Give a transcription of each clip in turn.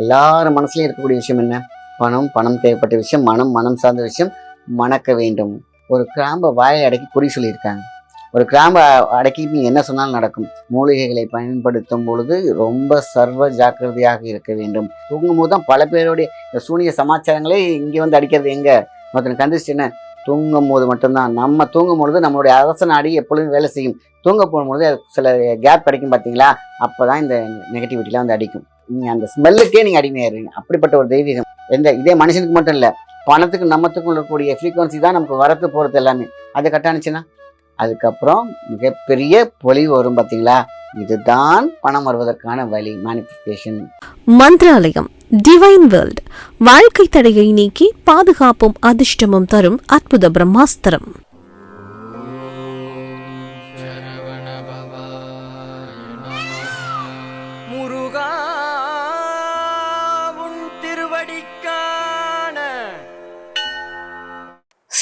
எல்லாரும் மனசுலையும் இருக்கக்கூடிய விஷயம் என்ன? பணம் பணம் தேவைப்பட்ட விஷயம் மனம் மனம் சார்ந்த விஷயம் மணக்க வேண்டும். ஒரு கிராம்பை வாயை அடக்கி குறி சொல்லியிருக்காங்க. ஒரு கிராம்பை அடக்கி நீ என்ன சொன்னாலும் நடக்கும். மூலிகைகளை பயன்படுத்தும் பொழுது ரொம்ப சர்வ ஜாக்கிரதையாக இருக்க வேண்டும். தூங்கும் போது தான் பல பேருடைய சூனிய சமாச்சாரங்களே இங்கே வந்து அடிக்கிறது எங்கே? மொத்தம் கந்திச்சு என்ன தூங்கும் போது மட்டும்தான். நம்ம தூங்கும் பொழுது நம்மளுடைய அரச நாடி எப்பொழுதும் வேலை செய்யும். தூங்க போகும்போது சில கேப் கிடைக்கும் பார்த்தீங்களா? அப்போ தான் இந்த நெகட்டிவிட்டிலாம் வந்து அடிக்கும். நீங்கள் அந்த ஸ்மெல்லுக்கே நீங்கள் அடிமையாயிருவீங்க அப்படிப்பட்ட ஒரு தெய்வீகம். எந்த இதே மனுஷனுக்கு மட்டும் இல்லை பணத்துக்கு நம்மத்துக்கும் இருக்கக்கூடிய ஃப்ரீக்குவன்சி தான் நமக்கு வரத்து போகிறது எல்லாமே. அது கட்டானுச்சுன்னா அதுக்கப்புறம் மிகப்பெரிய பொலிவு வரும் பார்த்தீங்களா இதுதான் பணம் வருவதற்கான வழி மேனிஃபெஸ்டேஷன் மந்திராலயம் டிவைன் வேர்ல்ட் வாழ்க்கை தடையை நீக்கி பாதுகாப்பும் அதிர்ஷ்டமும் தரும் அற்புத பிரம்மாஸ்திரம்.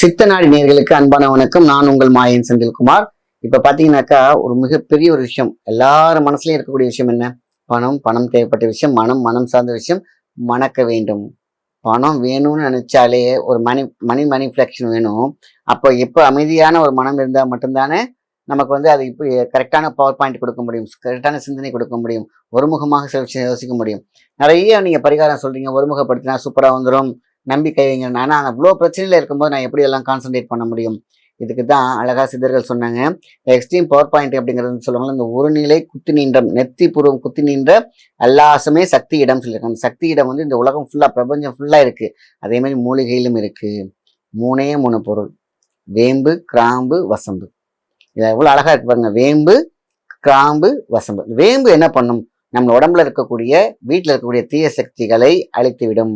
சித்தநாடி நேர்களுக்கு அன்பான வணக்கம். நான் உங்கள் மாயன் செந்தில்குமார். இப்ப பாத்தீங்கன்னாக்கா ஒரு மிகப்பெரிய ஒரு விஷயம். எல்லாரும் மனசுலயும் இருக்கக்கூடிய விஷயம் என்ன? பணம் பணம் தேவைப்பட்ட விஷயம் மனம் மனம் சார்ந்த விஷயம் மணக்க வேண்டும். பணம் வேணும்னு நினைச்சாலே ஒரு மணி மணி மணி ஃபிளக்ஷன் வேணும். அப்போ எப்போ அமைதியான ஒரு மனம் இருந்தால் மட்டும்தானே நமக்கு வந்து அது இப்படி கரெக்டான பவர் பாயிண்ட் கொடுக்க முடியும் கரெக்டான சிந்தனை கொடுக்க முடியும் ஒருமுகமாக சில விஷயம் யோசிக்க முடியும். நிறைய நீங்கள் பரிகாரம் சொல்கிறீங்க ஒருமுகப்படுத்தினா சூப்பராக வந்துடும் நம்பிக்கை வைங்க. ஆனால் அவ்வளோ பிரச்சனையில் இருக்கும்போது நான் எப்படி எல்லாம் கான்சென்ட்ரேட் பண்ண முடியும்? இதுக்கு தான் அழகா சித்தர்கள் சொன்னாங்க. எக்ஸ்ட்ரீம் பவர் பாயிண்ட் அப்படிங்கிறது சொல்லுவாங்க இந்த ஒரு நிலை குத்தி நின்ற நெத்தி பூர்வம் குத்தி நின்ற எல்லாசமே சக்தி இடம் சொல்லியிருக்காங்க அந்த சக்தி இடம் வந்து இந்த உலகம் ஃபுல்லாக பிரபஞ்சம் ஃபுல்லாக இருக்குது அதே மாதிரி மூலிகையிலும் இருக்குது மூணே மூணு பொருள். வேம்பு கிராம்பு வசம்பு. இது எவ்வளோ அழகாக இருக்கு பாருங்க. வேம்பு கிராம்பு வசம்பு. வேம்பு என்ன பண்ணும்? நம்ம உடம்புல இருக்கக்கூடிய வீட்டில் இருக்கக்கூடிய தீய சக்திகளை அழித்துவிடும்.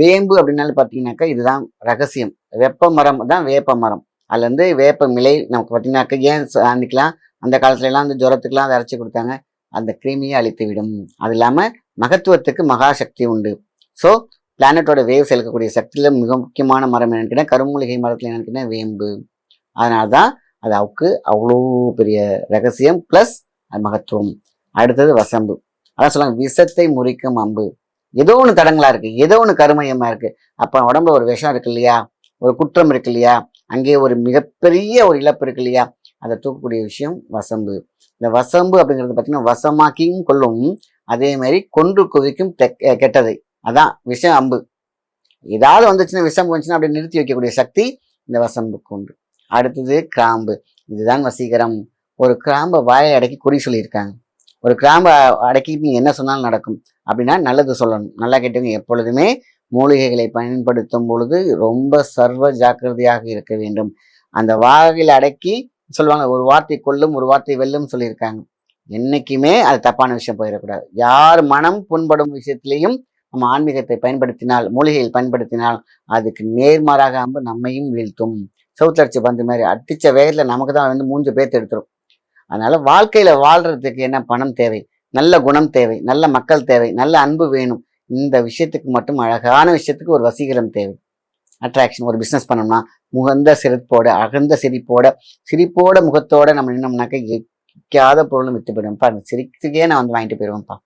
வேம்பு அப்படின்னாலும் பார்த்தீங்கன்னாக்கா இதுதான் ரகசியம். வெப்ப மரம் தான் வேப்ப மரம் அதுல இருந்து வேப்ப மிலை நமக்கு பார்த்தீங்கன்னாக்கா ஏன் சாந்திக்கலாம் அந்த காலத்துலலாம் அந்த ஜுரத்துக்கெலாம் ஜுரத்துக்குலாம் அதை அரைச்சி கொடுத்தாங்க? அந்த கிருமியை அழித்து விடும். அது இல்லாமல் மகத்துவத்துக்கு மகாசக்தி உண்டு. ஸோ பிளானட்டோட வேவ்ஸ் இருக்கக்கூடிய சக்தியில் மிக முக்கியமான மரம் என்னன்னு கேட்டால் கருமூலிகை மரத்தில் என்னன்னு கேட்டா வேம்பு. அதனால தான் அது அவுக்கு அவ்வளோ பெரிய ரகசியம் ப்ளஸ் அது மகத்துவம். அடுத்தது வசம்பு. அதான் சொல்லுவாங்க விஷத்தை முறிக்கும் அம்பு. ஏதோ ஒன்று தடங்களாக இருக்குது ஏதோ ஒன்று கருமயமாக இருக்குது அப்போ உடம்புல ஒரு விஷம் இருக்கு இல்லையா? ஒரு குற்றம் இருக்கு இல்லையா? அங்கே ஒரு மிகப்பெரிய ஒரு இழப்பு இருக்கு இல்லையா? அதை தூக்கக்கூடிய விஷயம் வசம்பு. இந்த வசம்பு அப்படிங்கிறது பார்த்தீங்கன்னா வசமாக்கியும் கொள்ளும் அதே மாதிரி கொன்று குவிக்கும் கெட்டது. அதான் விஷம் அம்பு. ஏதாவது வந்துச்சுன்னா விஷம் வந்துச்சுன்னா அப்படி நிறுத்தி வைக்கக்கூடிய சக்தி இந்த வசம்புக்கு உண்டு. அடுத்தது கிராம்பு. இதுதான் வசீகரம். ஒரு கிராம்பை வாயை அடக்கி குறி சொல்லியிருக்காங்க. ஒரு கிராம்பை அடக்கி நீ என்ன சொன்னாலும் நடக்கும். அப்படின்னா நல்லது சொல்லணும். நல்லா கேட்டவங்க எப்பொழுதுமே மூலிகைகளை பயன்படுத்தும் பொழுது ரொம்ப சர்வ ஜாக்கிரதையாக இருக்க வேண்டும். அந்த வாகையில் அடக்கி சொல்லுவாங்க ஒரு வார்த்தை கொல்லும் ஒரு வார்த்தை வெல்லும் சொல்லியிருக்காங்க. என்னைக்குமே அது தப்பான விஷயம் போயிடக்கூடாது. யார் மனம் புண்படும் விஷயத்திலையும் நம்ம ஆன்மீகத்தை பயன்படுத்தினால் மூலிகையில் பயன்படுத்தினால் அதுக்கு நேர்மாறாக அம்பு நம்மையும் வீழ்த்தும். சவுத்தடிச்சு பந்து மாதிரி அடிச்ச வேகத்தில் நமக்கு தான் வந்து மூஞ்சு பேர்த்து எடுத்துரும். அதனால வாழ்க்கையில வாழ்றதுக்கு என்ன பணம் தேவை? நல்ல குணம் தேவை நல்ல மக்கள் தேவை நல்ல அன்பு வேணும். இந்த விஷயத்துக்கு மட்டும் அழகான விஷயத்துக்கு ஒரு வசீகரம் தேவை. அட்ராக்ஷன் ஒரு பிஸ்னஸ் பண்ணோம்னா முகந்த சிரிப்போட அகந்த சிரிப்போட சிரிப்போட முகத்தோட நம்ம நின்னோம்னாக்க எக்காத பொருளும் வித்து போயிடும்ப்பா. அந்த சிரிப்புக்கே நான் வந்து வாங்கிட்டு போயிடுவேன்ப்பா.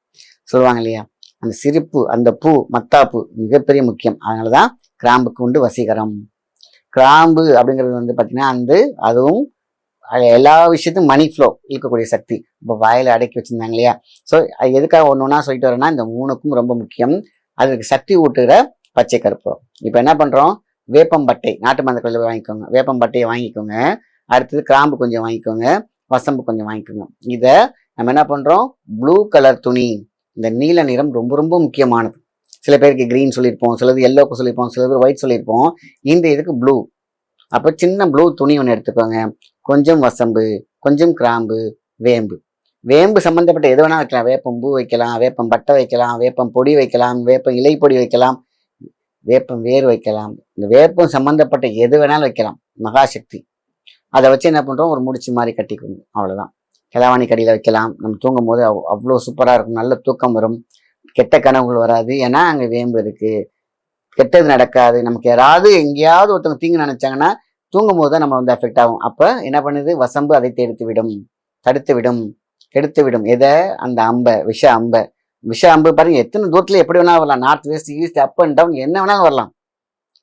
சொல்லுவாங்க இல்லையா? அந்த சிரிப்பு அந்த பூ மத்தாப்பு மிகப்பெரிய முக்கியம். அதனாலதான் கிராம்புக்கு உண்டு வசீகரம். கிராம்பு அப்படிங்கிறது வந்து பார்த்தீங்கன்னா அந்த அதுவும் அது எல்லா விஷயத்தையும் மணி ஃப்ளோ இழுக்கக்கூடிய சக்தி. இப்போ வாயில் அடக்கி வச்சிருந்தாங்க இல்லையா? ஸோ அது எதுக்காக ஒன்று ஒன்றா சொல்லிட்டு வரேன்னா இந்த மூணுக்கும் ரொம்ப முக்கியம். அதுக்கு சக்தி ஊட்டுகிற பச்சை கற்பூரம் இப்போ என்ன பண்ணுறோம் வேப்பம்பட்டை நாட்டு மருந்து கடையில் வாங்கிக்கோங்க. வேப்பம்பட்டையை வாங்கிக்கோங்க. அடுத்தது கிராம்பு கொஞ்சம் வாங்கிக்கோங்க. வசம்பு கொஞ்சம் வாங்கிக்கோங்க. இதை நம்ம என்ன பண்ணுறோம் ப்ளூ கலர் துணி. இந்த நீல நிறம் ரொம்ப ரொம்ப முக்கியமானது. சில பேருக்கு க்ரீன் சொல்லியிருப்போம். சிலது எல்லோக்கு சொல்லியிருப்போம். சிலது ஒயிட் சொல்லியிருப்போம். இந்த இதுக்கு ப்ளூ அப்போ சின்ன ப்ளூ துணி ஒன்று எடுத்துக்கோங்க. கொஞ்சம் வசம்பு கொஞ்சம் கிராம்பு வேம்பு. வேம்பு சம்மந்தப்பட்ட எது வேணால் வைக்கலாம். வேப்பம் பூ வைக்கலாம் வேப்பம் பட்டை வைக்கலாம் வேப்பம் பொடி வைக்கலாம் வேப்பம் இலை பொடி வைக்கலாம் வேப்பம் வேர் வைக்கலாம். இந்த வேப்பம் சம்மந்தப்பட்ட எது வேணாலும் வைக்கலாம். மகாசக்தி. அதை வச்சு என்ன பண்ணுறோம் ஒரு முடிச்சு மாதிரி கட்டிக்கணும். அவ்வளோதான் கிளவாணி கடியில் வைக்கலாம். நம்ம தூங்கும் போது அவ்- அவ்வளோ சூப்பராக இருக்கும். நல்ல தூக்கம் வரும். கெட்ட கனவுகள் வராது. ஏன்னா அங்கே வேம்பு இருக்குது கெட்டது நடக்காது. நமக்கு யாராவது எங்கேயாவது ஒருத்தவங்க தீங்கு நினச்சாங்கன்னா தூங்கும் போது தான் நம்ம வந்து அஃபெக்ட் ஆகும். அப்போ என்ன பண்ணுது? வசம்பு அதை தடுத்து விடும் தடுத்து விடும் கெடுத்து விடும் எதை? அந்த அம்பை விஷ அம்பை. விஷ அம்பு பாருங்க எத்தனை தூரத்தில் எப்படி வேணாலும் வரலாம். North west east up and down என்ன வேணாலும் வரலாம்.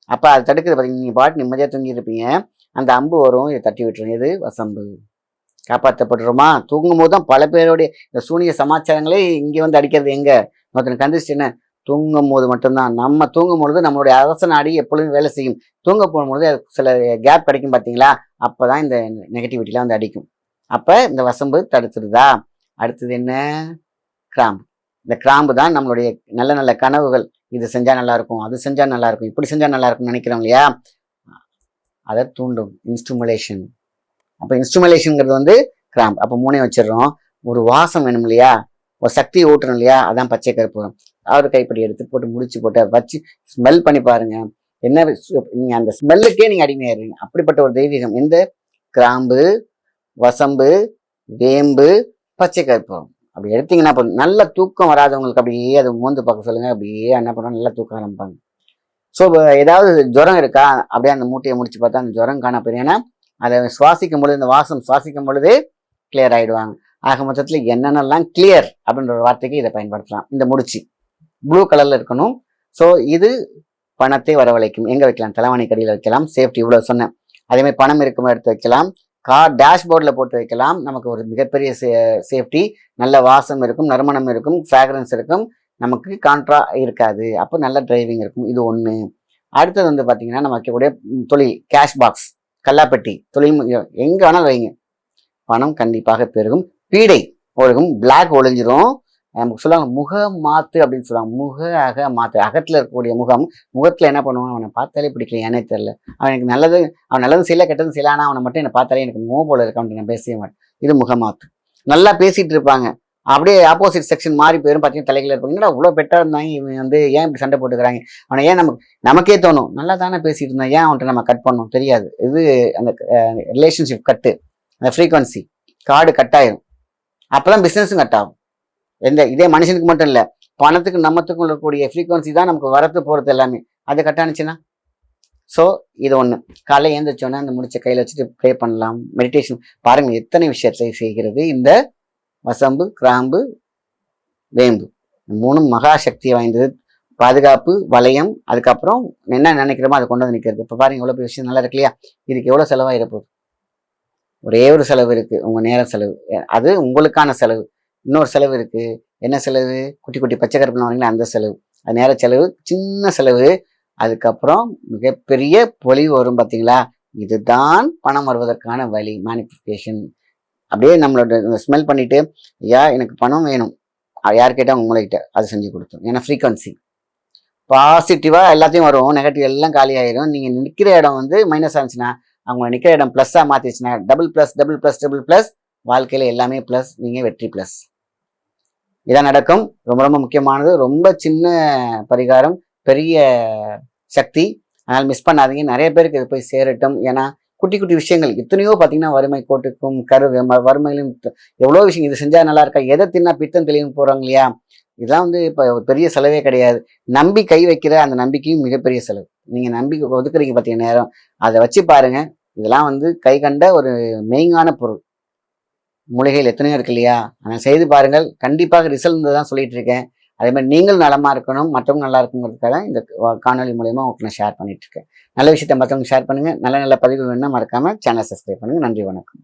அப்போ அது தடுக்குது பாருங்க. நீங்கள் பாட்டு நிம்மதியாக தூங்கியிருப்பீங்க. அந்த அம்பு வரும். இதை தட்டி விட்டுரும். இது வசம்பு. காப்பாற்றப்படுறோமா தூங்கும் போது தான் பல பேருடைய இந்த சூனிய சமாச்சாரங்களே இங்கே வந்து அடிக்கிறது எங்கே? ஒருத்தன் கந்திச்சு என்ன? தூங்கும் போது மட்டும்தான். நம்ம தூங்கும் பொழுது நம்மளுடைய அரச நாடி எப்பொழுதும் வேலை செய்யும். தூங்க போகும்போது அது சில கேப் கிடைக்கும் பார்த்தீங்களா? அப்பதான் இந்த நெகட்டிவிட்டிலாம் வந்து அடிக்கும். அப்போ இந்த வசம்பு தடுத்துடுதா? அடுத்தது என்ன? கிராம்பு. இந்த கிராம்பு தான் நம்மளுடைய நல்ல நல்ல கனவுகள். இது செஞ்சால் நல்லாயிருக்கும் அது செஞ்சால் நல்லாயிருக்கும் இப்படி செஞ்சால் நல்லாயிருக்கும்னு நினைக்கிறோம் இல்லையா? அதை தூண்டும். இன்ஸ்ட்ருமலேஷன் அப்போ இன்ஸ்ட்ருமலேஷனுங்கிறது வந்து கிராம்பு. அப்போ மூணையும் வச்சிடுறோம். ஒரு வாசம் வேணும் இல்லையா? ஒரு சக்தியை ஊட்டணும் இல்லையா? அதான் பச்சை கற்பூரம் அவர் கைப்படி எடுத்து போட்டு முடிச்சு போட்டு அதை வச்சு ஸ்மெல் பண்ணி பாருங்க. என்ன நீங்கள் நீங்க அந்த ஸ்மெல்லுக்கே நீங்க அடிமையாயிருங்க அப்படிப்பட்ட ஒரு தெய்வீகம். இந்த கிராம்பு வசம்பு வேம்பு பச்சை கற்பூரம் அப்படி எடுத்தீங்கன்னா போதும். நல்ல தூக்கம் வராதவங்களுக்கு அப்படியே அதை மோந்து பார்க்க சொல்லுங்க. அப்படியே என்ன பண்ணுவோம் நல்லா தூக்கம் ஆரம்பிப்பாங்க. ஸோ ஏதாவது ஜுரம் இருக்கா? அப்படியே அந்த மூட்டையை முடிச்சு பார்த்தா அந்த ஜுரம் காணப்படும் ஏன்னா அதை சுவாசிக்கும் பொழுது இந்த வாசம் சுவாசிக்கும் பொழுது கிளியர் ஆகிடுவாங்க ஆக மொத்தத்தில் என்னென்னலாம் கிளியர் அப்படின்ற ஒரு வார்த்தைக்கு இதை பயன்படுத்தலாம். இந்த முடிச்சு. ப்ளூ கலரில் இருக்கணும். ஸோ இது பணத்தை வரவழைக்கும். எங்கே வைக்கலாம்? தலைவாணி கடியில் வைக்கலாம். சேஃப்டி இவ்வளோ சொன்னேன். அதேமாதிரி பணம் இருக்கும் எடுத்து வைக்கலாம். கார் டேஷ்போர்டில் போட்டு வைக்கலாம். நமக்கு ஒரு மிகப்பெரிய சேஃப்டி நல்ல வாசம் இருக்கும் நறுமணம் இருக்கும் ஃப்ராக்ரன்ஸ் இருக்கும். நமக்கு கான்ட்ரா இருக்காது. அப்போ நல்ல டிரைவிங் இருக்கும். இது ஒன்று அடுத்தது வந்து பார்த்தீங்கன்னா நம்ம வைக்கக்கூடிய தொழில் கேஷ் பாக்ஸ் கல்லாப்பெட்டி. தொழில் எங்கே வேணாலும் வைங்க. பணம் கண்டிப்பாக பெருகும். பீடை ஒழுகும். பிளாக் ஒழிஞ்சிரும் நமக்கு சொல்லுவாங்க முக மாத்து அப்படின்னு சொல்லுவாங்க முக அக மாத்து. அகத்தில் இருக்கக்கூடிய முகம் முகத்தில் என்ன பண்ணுவான்? அவனை பார்த்தாலே பிடிக்கல ஏனே தெரில அவன் எனக்கு நல்லது அவன் நல்லதும் செய்யல கெட்டதும் செய்யல ஆனால் அவனை மட்டும் என்ன பார்த்தாலே எனக்கு மோ போல இருக்கான் நான் பேசவே மாட்டேன். இது முகமாத்து நல்லா பேசிகிட்டு இருப்பாங்க. அப்படியே ஆப்போசிட் செக்ஷன் மாறி போயிடும் பார்த்தீங்கன்னா தலைகள் இருப்பாங்க. என்னடா இவ்வளோ பெட்டாக இருந்தாங்க இவன் வந்து ஏன் இப்படி சண்டை போட்டுக்கிறாங்க? அவனை ஏன் நமக்கு நமக்கே தோணும். நல்லா தானே பேசிகிட்டு இருந்தான். ஏன் அவன்கிட்ட நம்ம கட் பண்ணோம் தெரியாது. இது அந்த ரிலேஷன்ஷிப் கட்டு அந்த ஃப்ரீக்வன்சி கார்டு கட் ஆயிரும். அப்பதான் பிஸ்னஸும் கட் ஆகும். எந்த இதே மனுஷனுக்கு மட்டும் இல்லை பணத்துக்கு நம்மத்துக்கும் இருக்கக்கூடிய ஃப்ரீக்குவன்சி தான் நமக்கு வரத்து போகிறது எல்லாமே. அது கட் ஸோ இது ஒன்று காலை எழுந்திரிச்சோன்னே அந்த முடிச்ச கையில் வச்சுட்டு ப்ரே பண்ணலாம். மெடிடேஷன் பாருங்க எத்தனை விஷயத்தை செய்கிறது? இந்த வசம்பு கிராம்பு வேம்பு. மூணும் மகா சக்தி வாய்ந்தது. பாதுகாப்பு வளையம் அதுக்கப்புறம் என்ன நினைக்கிறோமோ அதை கொண்டு வந்து நிற்கிறது இப்போ பாருங்க எவ்வளோ விஷயம் நல்லா இருக்கு இல்லையா? இதுக்கு எவ்வளோ செலவாயிட போகுது ஒரே ஒரு செலவு இருக்குது உங்கள் நேர செலவு. அது உங்களுக்கான செலவு. இன்னொரு செலவு இருக்கு. என்ன செலவு? குட்டி குட்டி பச்சை கருப்பில் வாங்கினா அந்த செலவு. அது நேர செலவு சின்ன செலவு. அதுக்கப்புறம் மிகப்பெரிய பொலிவு வரும் பார்த்தீங்களா இதுதான் பணம் வருவதற்கான வழி மேனிஃபிகேஷன் அப்படியே நம்மளோட ஸ்மெல் பண்ணிட்டு ஐயா எனக்கு பணம் வேணும். யார் கேட்டால் உங்கள்கிட்ட அது செஞ்சு கொடுத்தோம். ஏன்னா ஃப்ரீக்வன்சி பாசிட்டிவாக எல்லாத்தையும் வரும். நெகட்டிவ் எல்லாம் காலி ஆயிரும். நீங்கள் நிற்கிற இடம் வந்து மைனஸ் ஆச்சுன்னா அவங்க நிற்கிற இடம் ப்ளஸ்ஸாக மாற்றிச்சுன்னா double plus double plus double plus வாழ்க்கையில் எல்லாமே ப்ளஸ் நீங்கள் வெற்றி ப்ளஸ் இதான் நடக்கும். ரொம்ப ரொம்ப முக்கியமானது. ரொம்ப சின்ன பரிகாரம் பெரிய சக்தி. அதனால் மிஸ் பண்ணாதீங்க. நிறைய பேருக்கு இது போய் சேரட்டும். ஏன்னா குட்டி குட்டி விஷயங்கள். எத்தனையோ பார்த்தீங்கன்னா வறுமை கோட்டுக்கும் கருவு ம- வறுமையிலும் எவ்வளோ விஷயம் இது செஞ்சால் நல்லா இருக்கா? எதை தின்னா பித்தம் தெளிவு போகிறாங்க இல்லையா? இதெல்லாம் வந்து இப்போ ஒரு பெரிய செலவே கிடையாது. நம்பி கை வைக்கிற அந்த நம்பிக்கையும் மிகப்பெரிய செலவு. நீங்கள் நம்பி ஒதுக்குறீங்க பார்த்தீங்க நேரம். அதை வச்சு பாருங்க. இதெல்லாம் வந்து கை கண்ட ஒரு மெயிங்கான பொருள். மூலிகைகள் எத்தனையோ இருக்கு இல்லையா? ஆனால் செய்து பாருங்கள். கண்டிப்பாக ரிசல்ட் தான் சொல்லிட்டு இருக்கேன். அதே மாதிரி நீங்கள் நலமா இருக்கணும். மற்றவங்க நல்லா இருக்குங்கிறதுக்காக இந்த காணொலி மூலயமா உங்களுக்கு நான் ஷேர் பண்ணிட்டு இருக்கேன். நல்ல விஷயத்தை மற்றவங்க ஷேர் பண்ணுங்க. நல்ல நல்ல பதிவு வேணும்னா மறக்காம சேனல் சப்ஸ்கிரைப் பண்ணுங்க. நன்றி வணக்கம்.